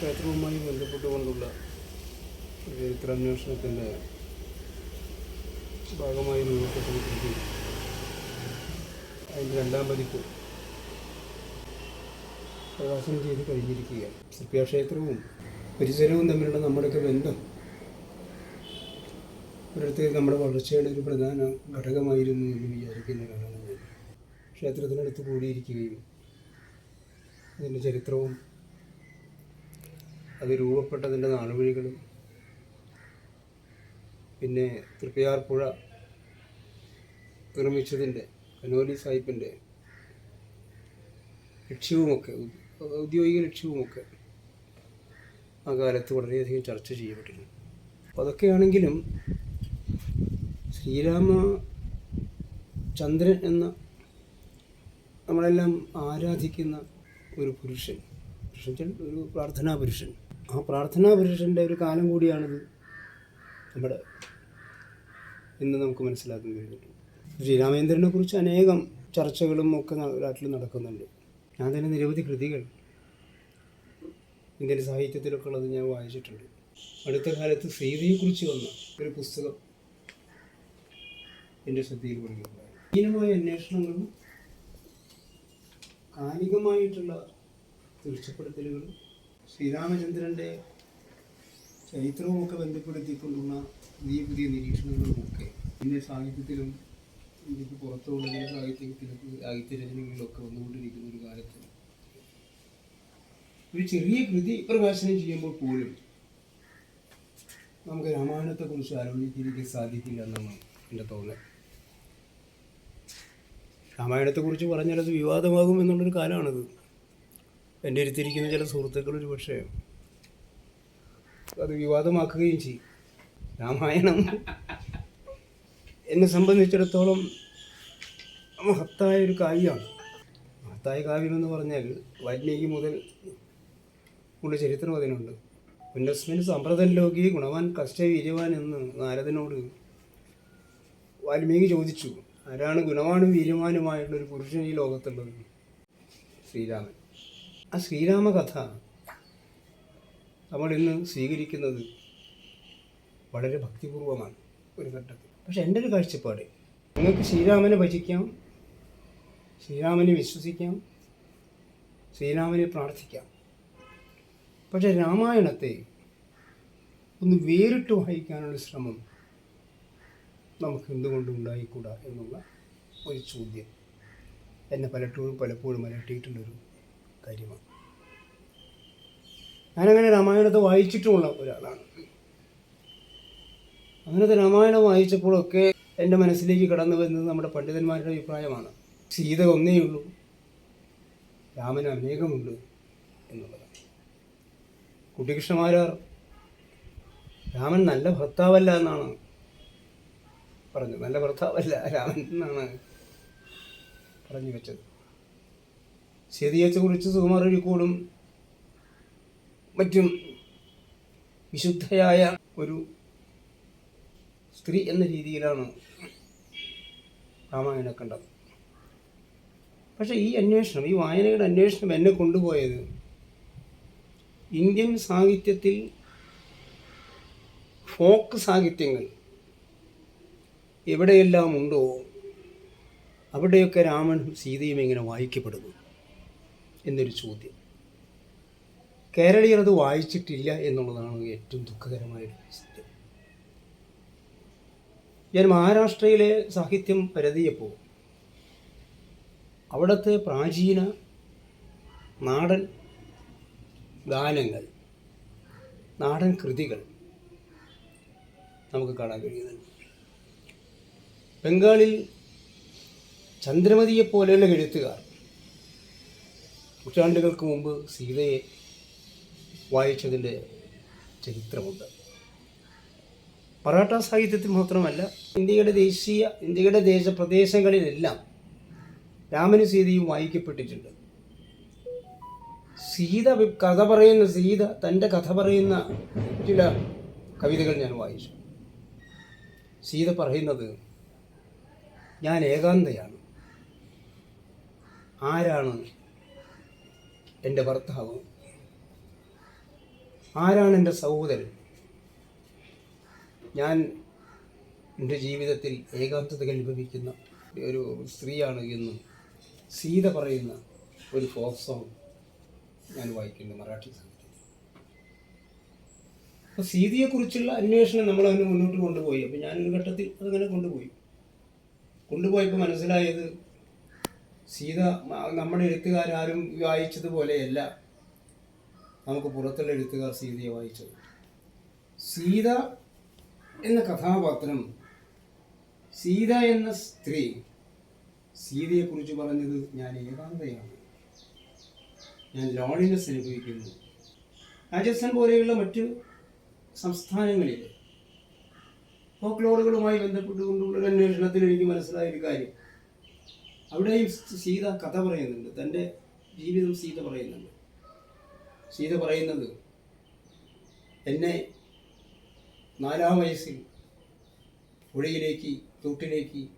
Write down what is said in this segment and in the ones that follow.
ക്ഷേത്രവുമായി ബന്ധപ്പെട്ടുകൊണ്ടുള്ള ചരിത്രാന്വേഷണത്തിന്റെ ഭാഗമായി രൂപപ്പെട്ട ഒരു കൃതി അതിന്റെ രണ്ടാം പതിപ്പ് പ്രകാശനം ചെയ്ത് കഴിഞ്ഞിരിക്കുകയാണ്. സത്യാക്ഷേത്രവും പരിസരവും തമ്മിലുള്ള നമ്മുടെയൊക്കെ ബന്ധം ഒരിടത്തേക്ക് നമ്മുടെ വളർച്ചയുടെ ഒരു പ്രധാന ഘടകമായിരുന്നു എന്ന് വിചാരിക്കുന്ന ഒരാളാണ് ഞാൻ. ക്ഷേത്രത്തിനടുത്ത് കൂടിയിരിക്കുകയും അതിന്റെ ചരിത്രവും അത് രൂപപ്പെട്ടതിന്റെ നാളുവഴികളും പിന്നെ തൃപ്പയാർപ്പുഴ നിർമ്മിച്ചതിന്റെ കനോലി സാഹിബിന്റെ ലക്ഷ്യവുമൊക്കെ ഔദ്യോഗിക ലക്ഷ്യവുമൊക്കെ ആ കാലത്ത് വളരെയധികം ചർച്ച ചെയ്യപ്പെട്ടിരുന്നു. അപ്പോൾ അതൊക്കെയാണെങ്കിലും ശ്രീരാമ ചന്ദ്രൻ എന്ന നമ്മളെല്ലാം ആരാധിക്കുന്ന ഒരു പുരുഷൻ പുരുഷൻ ഒരു പ്രാർത്ഥനാ പുരുഷൻ ആ പ്രാർത്ഥനാ പുരുഷന്റെ ഒരു കാലം കൂടിയാണിത്. നമ്മുടെ ഇന്ന് നമുക്ക് മനസ്സിലാക്കാൻ കഴിഞ്ഞിട്ടുണ്ട്. ശ്രീരാമേന്ദ്രനെ കുറിച്ച് അനേകം ചർച്ചകളും ഒക്കെ നാട്ടിൽ നടക്കുന്നുണ്ട്. ഞാൻ തന്നെ നിരവധി കൃതികൾ ഇന്ത്യൻ സാഹിത്യത്തിലൊക്കെ ഉള്ളത് ഞാൻ വായിച്ചിട്ടുണ്ട്. അടുത്ത കാലത്ത് സീതയെക്കുറിച്ച് വന്ന ഒരു പുസ്തകം എന്റെ ശ്രദ്ധയിൽ പെടുകയുണ്ടായി അന്വേഷണങ്ങളും കാലികമായിട്ടുള്ള തീർച്ചപ്പെടുത്തലുകളും ശ്രീരാമചന്ദ്രന്റെ ചരിത്രവുമൊക്കെ ബന്ധപ്പെടുത്തിക്കൊണ്ടുള്ള പുതിയ പുതിയ നിരീക്ഷണങ്ങളുമൊക്കെ ഇന്ത്യൻ സാഹിത്യത്തിലും ഇന്ത്യയ്ക്ക് പുറത്തുള്ള സാഹിത്യത്തിലും സാഹിത്യ രചനകളിലൊക്കെ വന്നുകൊണ്ടിരിക്കുന്ന ഒരു കാലത്ത് ഒരു ചെറിയ കൃതി പ്രകാശനം ചെയ്യുമ്പോൾ പോലും നമുക്ക് രാമായണത്തെക്കുറിച്ച് ആലോചിക്കാൻ സാധിക്കില്ല എന്നാണ് എന്റെ തോന്നൽ. രാമായണത്തെക്കുറിച്ച് പറഞ്ഞാൽ അത് വിവാദമാകും എന്നുള്ളൊരു കാലമാണിത്. എന്റെ അടുത്തിരിക്കുന്ന ചില സുഹൃത്തുക്കൾ ഒരു പക്ഷേ അത് വിവാദമാക്കുകയും ചെയ്യും. രാമായണം എന്നെ സംബന്ധിച്ചിടത്തോളം മഹത്തായ ഒരു കാവ്യമാണ് മഹത്തായ കാവ്യം എന്ന് പറഞ്ഞാൽ വാൽമീകി മുതൽ ഉള്ള ചരിത്രം അതിനുണ്ട് പുനസ്മിൻ സമ്പ്രദൻ ലോകി ഗുണവാൻ കഷ്ട വീര്യവാൻ എന്ന് നാരദനോട് വാൽമീകി ചോദിച്ചു. ആരാണ് ഗുണവാനും വീര്യവാനുമായിട്ടുള്ള ഒരു പുരുഷൻ ഈ ലോകത്തുള്ളത്? ശ്രീരാമൻ. ആ ശ്രീരാമകഥ നമ്മൾ ഇന്ന് സ്വീകരിക്കുന്നത് വളരെ ഭക്തിപൂർവമാണ് ഒരു ഘട്ടത്തിൽ. പക്ഷെ എന്റെ ഒരു കാഴ്ചപ്പാട് നിങ്ങൾക്ക് ശ്രീരാമനെ ഭജിക്കാം ശ്രീരാമനെ വിശ്വസിക്കാം ശ്രീരാമനെ പ്രാർത്ഥിക്കാം. പക്ഷെ രാമായണത്തെ ഒന്ന് വേറിട്ട് വായിക്കാനുള്ള ശ്രമം നമുക്ക് എന്തുകൊണ്ടും ഉണ്ടായിക്കൂടാ എന്നുള്ള ഒരു ചോദ്യം എന്നെ പലപ്പോഴും പലപ്പോഴും അലട്ടിയിട്ടുള്ളൊരു കാര്യമാണ്. ഞാനങ്ങനെ രാമായണത്തെ വായിച്ചിട്ടുമുള്ള ഒരാളാണ്. അങ്ങനത്തെ രാമായണം വായിച്ചപ്പോഴൊക്കെ എന്റെ മനസ്സിലേക്ക് കടന്നു വരുന്നത് നമ്മുടെ പണ്ഡിതന്മാരുടെ അഭിപ്രായമാണ്. സീത ഒന്നേ ഉള്ളൂ രാമന് അനേകമുണ്ട് എന്നുള്ളതാണ് കുട്ടികൃഷ്ണമാരാർ രാമൻ നല്ല ഭർത്താവല്ല എന്നാണ് പറഞ്ഞത്. നല്ല ഭർത്താവല്ല രാമൻ എന്നാണ് പറഞ്ഞു വെച്ചത് സീതയെക്കുറിച്ച് സുകുമാരഴിക്കോടും മറ്റും വിശുദ്ധയായ ഒരു സ്ത്രീ എന്ന രീതിയിലാണ് രാമായണം കണ്ടത്. പക്ഷേ ഈ അന്വേഷണം ഈ വായനയുടെ അന്വേഷണം എന്നെ കൊണ്ടുപോയത് ഇന്ത്യൻ സാഹിത്യത്തിൽ ഫോക്ക് സാഹിത്യങ്ങൾ എവിടെയെല്ലാം ഉണ്ടോ അവിടെയൊക്കെ രാമനും സീതയും എങ്ങനെ വായിക്കപ്പെടുന്നു. എന്നൊരു ചോദ്യം. കേരളീയർ അത് വായിച്ചിട്ടില്ല എന്നുള്ളതാണ് ഏറ്റവും ദുഃഖകരമായ ഒരു സത്യം ഞാൻ മഹാരാഷ്ട്രയിലെ സാഹിത്യം പരതിയപ്പോൾ അവിടുത്തെ പ്രാചീന നാടൻ ഗാനങ്ങൾ നാടൻ കൃതികൾ നമുക്ക് കാണാൻ കഴിയുന്നുണ്ട്. ബംഗാളിൽ ചന്ദ്രമതിയെപ്പോലെയുള്ള എഴുത്തുകാർ നൂറ്റാണ്ടുകൾക്ക് മുമ്പ് സീതയെ വായിച്ചതിന്റെ ചരിത്രമുണ്ട്. മറാഠ സാഹിത്യത്തിൽ മാത്രമല്ല ഇന്ത്യയുടെ ദേശീയ ഇന്ത്യയുടെ ദേശപ്രദേശങ്ങളിലെല്ലാം രാമനും സീതയും വായിക്കപ്പെട്ടിട്ടുണ്ട്. സീത കഥ പറയുന്ന സീത തന്റെ കഥ പറയുന്ന ചില കവിതകൾ ഞാൻ വായിച്ചു. സീത പറയുന്നത് ഞാൻ ഏകാന്തയാണ്. ആരാണ് എന്റെ ഭർത്താവ്. ആരാണ് എന്റെ സഹോദരൻ? ഞാൻ എന്റെ ജീവിതത്തിൽ ഏകാന്തത അനുഭവിക്കുന്ന ഒരു സ്ത്രീയാണ് എന്ന് സീത പറയുന്ന ഒരു ഫോക്ക് സോങ് ഞാൻ വായിക്കുന്നു മറാഠി സംഗീതത്തിൽ അപ്പോൾ സീതയെക്കുറിച്ചുള്ള അന്വേഷണം നമ്മൾ അതിന് മുന്നോട്ട് കൊണ്ടുപോയി. അപ്പോൾ ഞാനൊരു ഘട്ടത്തിൽ അതങ്ങനെ കൊണ്ടുപോയി. കൊണ്ടുപോയപ്പോൾ മനസ്സിലായത് സീത നമ്മുടെ എഴുത്തുകാരും വായിച്ചതുപോലെയല്ല നമുക്ക് പുറത്തുള്ള എഴുത്തുകാർ സീതയെ വായിച്ചത്. സീത എന്ന കഥാപാത്രം സീത എന്ന സ്ത്രീ സീതയെക്കുറിച്ച് പറഞ്ഞത് ഞാൻ ഏകാന്തയാണ്. ഞാൻ ലോണിനെസ് അനുഭവിക്കുന്നു. രാജസ്ഥാൻ പോലെയുള്ള മറ്റ് സംസ്ഥാനങ്ങളിൽ ഫോക്ലോറുകളുമായി ബന്ധപ്പെട്ടുകൊണ്ടുള്ള അന്വേഷണത്തിൽ എനിക്ക് മനസ്സിലായ ഒരു കാര്യം. അവിടെയും സീത കഥ പറയുന്നുണ്ട്. തന്റെ ജീവിതം സീത പറയുന്നുണ്ട്. സീത പറയുന്നത് എന്നെ നാലാം വയസ്സിൽ പുഴയിലേക്ക് തൊട്ടിലേക്ക്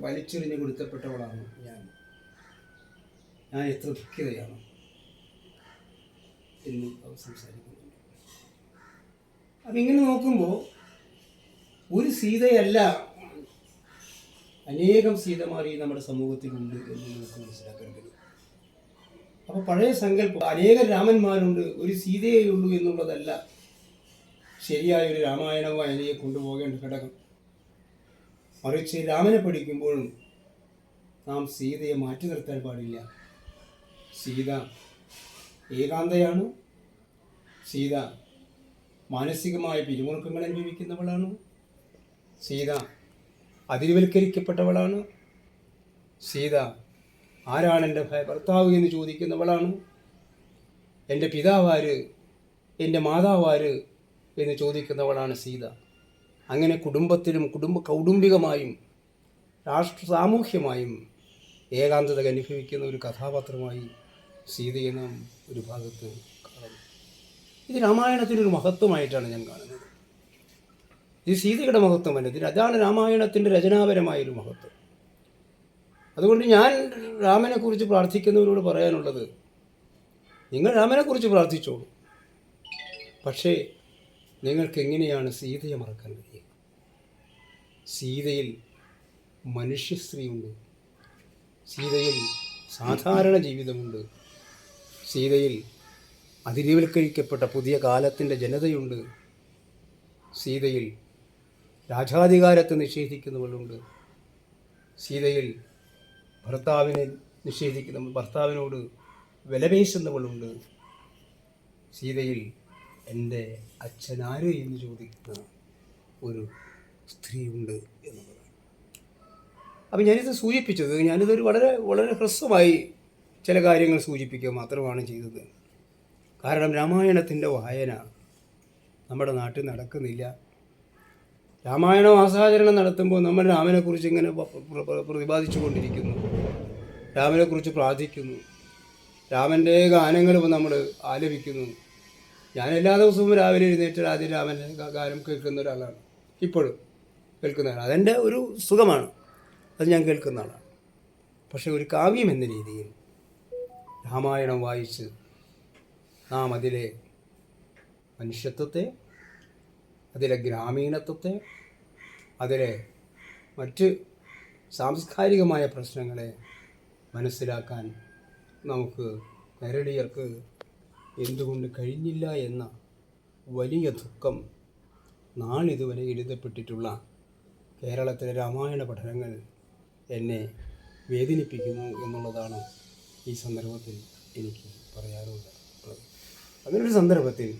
വലിച്ചെറിഞ്ഞ് കൊടുത്തപ്പെട്ടവളാണ് ഞാൻ. ഞാൻ എത്ര ദുഃഖിതയാണ് എന്ന് അവർ സംസാരിക്കുന്നുണ്ട്. അപ്പം ഇങ്ങനെ നോക്കുമ്പോൾ ഒരു സീതയല്ല അനേകം സീതമാരി നമ്മുടെ സമൂഹത്തിലുണ്ട് എന്ന് നമുക്ക് മനസ്സിലാക്കാൻ കഴിയും. അപ്പോൾ പഴയ സങ്കല്പം അനേകം രാമന്മാരുണ്ട് ഒരു സീതയേ ഉള്ളൂ എന്നുള്ളതല്ല ശരിയായ ഒരു രാമായണ വായനയെ കൊണ്ടുപോകേണ്ട ഘടകം. മറിച്ച് രാമനെ പഠിക്കുമ്പോഴും നാം സീതയെ മാറ്റി നിർത്താൻ പാടില്ല. സീത ഏകാന്തയാണ്. സീത മാനസികമായ പിരിമുറുക്കങ്ങൾ അനുഭവിക്കുന്നവളാണ് സീത അതിരുവൽക്കരിക്കപ്പെട്ടവളാണ്. സീത ആരാണ് എന്റെ ഭർത്താവ് എന്ന് ചോദിക്കുന്നവളാണ്. എന്റെ പിതാവാര് എന്റെ മാതാവാര് എന്ന് ചോദിക്കുന്നവളാണ് സീത. അങ്ങനെ കുടുംബത്തിലും കുടുംബ കൗടുംബികമായും രാഷ്ട്ര സാമൂഹ്യമായും ഏകാന്തത അനുഭവിക്കുന്ന ഒരു കഥാപാത്രമായി സീതയെ നാം ഒരു ഭാഗത്ത് കാണുന്നു. ഇത് രാമായണത്തിനൊരു മഹത്വമായിട്ടാണ് ഞാൻ കാണുന്നത്. ഇത് സീതയുടെ മഹത്വമല്ല ഇത് അതാണ് രാമായണത്തിന്റെ രചനാപരമായൊരു മഹത്വം. അതുകൊണ്ട് ഞാൻ രാമനെക്കുറിച്ച് പ്രാർത്ഥിക്കുന്നവരോട് പറയാനുള്ളത് നിങ്ങൾ രാമനെക്കുറിച്ച് പ്രാർത്ഥിച്ചോളൂ. പക്ഷേ നിങ്ങൾക്ക് എങ്ങനെയാണ് സീതയെ മറക്കാൻ കഴിയുക? സീതയിൽ മനുഷ്യ മനുഷ്യസ്ത്രീയുണ്ട് സീതയിൽ സാധാരണ ജീവിതമുണ്ട് സീതയിൽ അതിരിവൽക്കരിക്കപ്പെട്ട പുതിയ കാലത്തിന്റെ ജനതയുണ്ട് സീതയിൽ രാജാധികാരത്തെ നിഷേധിക്കുന്നവളുണ്ട്. സീതയിൽ ഭർത്താവിനെ നിഷേധിക്കുന്ന ഭർത്താവിനോട് വിലപേശുന്നവളുണ്ട്. സീതയിൽ എന്റെ അച്ഛനാര്? എന്ന് ചോദിക്കുന്ന ഒരു സ്ത്രീയുണ്ട് എന്നുള്ളതാണ് അപ്പം ഞാനിത് സൂചിപ്പിച്ചത് ഞാനിതൊരു വളരെ വളരെ ഹ്രസ്വമായി ചില കാര്യങ്ങൾ സൂചിപ്പിക്കുക മാത്രമാണ് ചെയ്തത്. കാരണം രാമായണത്തിന്റെ വായന നമ്മുടെ നാട്ടിൽ നടക്കുന്നില്ല. രാമായണ മാസാചരണം നടത്തുമ്പോൾ നമ്മൾ രാമനെക്കുറിച്ച് ഇങ്ങനെ പ്രതിപാദിച്ചു കൊണ്ടിരിക്കുന്നു രാമനെക്കുറിച്ച് പ്രാർത്ഥിക്കുന്നു. രാമന്റെ ഗാനങ്ങൾ നമ്മൾ ആലപിക്കുന്നു. ഞാൻ എല്ലാ ദിവസവും രാവിലെ എഴുന്നേറ്റ് ആദ്യം രാമന്റെ ഗാനം കേൾക്കുന്ന ഒരാളാണ്. ഇപ്പോഴും കേൾക്കുന്ന ആളാണ് അതെന്റെ ഒരു സുഖമാണ്. അത് ഞാൻ കേൾക്കുന്ന ആളാണ്. പക്ഷേ ഒരു കാവ്യം എന്ന രീതിയിൽ രാമായണം വായിച്ച് നാം അതിലെ മനുഷ്യത്വത്തെ അതിലെ ഗ്രാമീണത്വത്തെ അതിലെ മറ്റ് സാംസ്കാരികമായ പ്രശ്നങ്ങളെ മനസ്സിലാക്കാൻ നമുക്ക് കേരളീയർക്ക് എന്തുകൊണ്ട് കഴിഞ്ഞില്ല എന്ന വലിയ ദുഃഖം നാളിതുവരെ എഴുതപ്പെട്ടിട്ടുള്ള കേരളത്തിലെ രാമായണ പഠനങ്ങൾ എന്നെ വേദനിപ്പിക്കുന്നു എന്നുള്ളതാണ് ഈ സന്ദർഭത്തിൽ എനിക്ക് പറയാനുള്ളത്. അങ്ങനൊരു സന്ദർഭത്തിൽ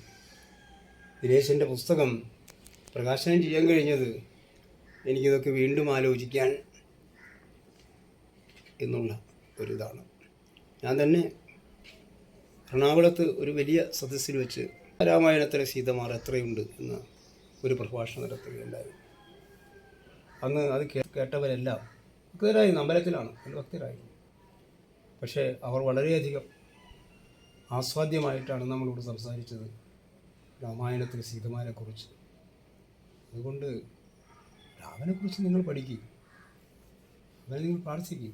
ദിനേശന്റെ പുസ്തകം പ്രകാശനം ചെയ്യാൻ കഴിഞ്ഞത് എനിക്കിതൊക്കെ വീണ്ടും ആലോചിക്കാൻ എന്നുള്ള ഒരിതാണ്. ഞാൻ തന്നെ എറണാകുളത്ത് ഒരു വലിയ സദസ്സിൽ വെച്ച് രാമായണത്തിലെ സീതമാർ എത്രയുണ്ട് എന്ന ഒരു പ്രഭാഷണം നടത്തുകയുണ്ടായി അന്ന് അത് കേട്ടവരെല്ലാം ഭക്തരായി അമ്പലത്തിലാണ് അതിൽ ഭക്തരായി പക്ഷേ അവർ വളരെയധികം ആസ്വാദ്യമായിട്ടാണ് നമ്മളോട് സംസാരിച്ചത് രാമായണത്തിലെ സീതമാരെക്കുറിച്ച് അതുകൊണ്ട് രാമനെക്കുറിച്ച് നിങ്ങൾ പഠിക്കുക അവനെ നിങ്ങൾ പ്രാർത്ഥിക്കുക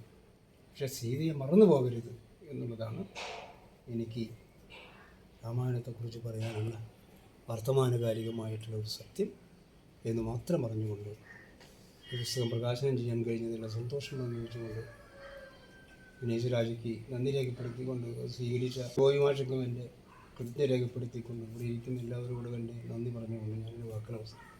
പക്ഷേ സീതയെ മറന്നു പോകരുത് എന്നുള്ളതാണ് എനിക്ക് രാമായണത്തെക്കുറിച്ച് പറയാനുള്ള വർത്തമാനകാലികമായിട്ടുള്ള ഒരു സത്യം എന്ന് മാത്രം അറിഞ്ഞുകൊണ്ട് ഈ പുസ്തകം പ്രകാശനം ചെയ്യാൻ കഴിഞ്ഞതിനുള്ള സന്തോഷം അനുഭവിച്ചുകൊണ്ട് വിനേശ് രാജയ്ക്ക് നന്ദി രേഖപ്പെടുത്തിക്കൊണ്ട് സ്വീകരിച്ച ഗോപി മാഷക്കും എന്റെ കൃത്യ രേഖപ്പെടുത്തിക്കൊണ്ട് ഇവിടെ ഇരിക്കുന്ന എല്ലാവരോടും എന്റെ നന്ദി പറഞ്ഞുകൊണ്ട് ഞാൻ വാക്കുകൾ അവസാനിപ്പിക്കുന്നു.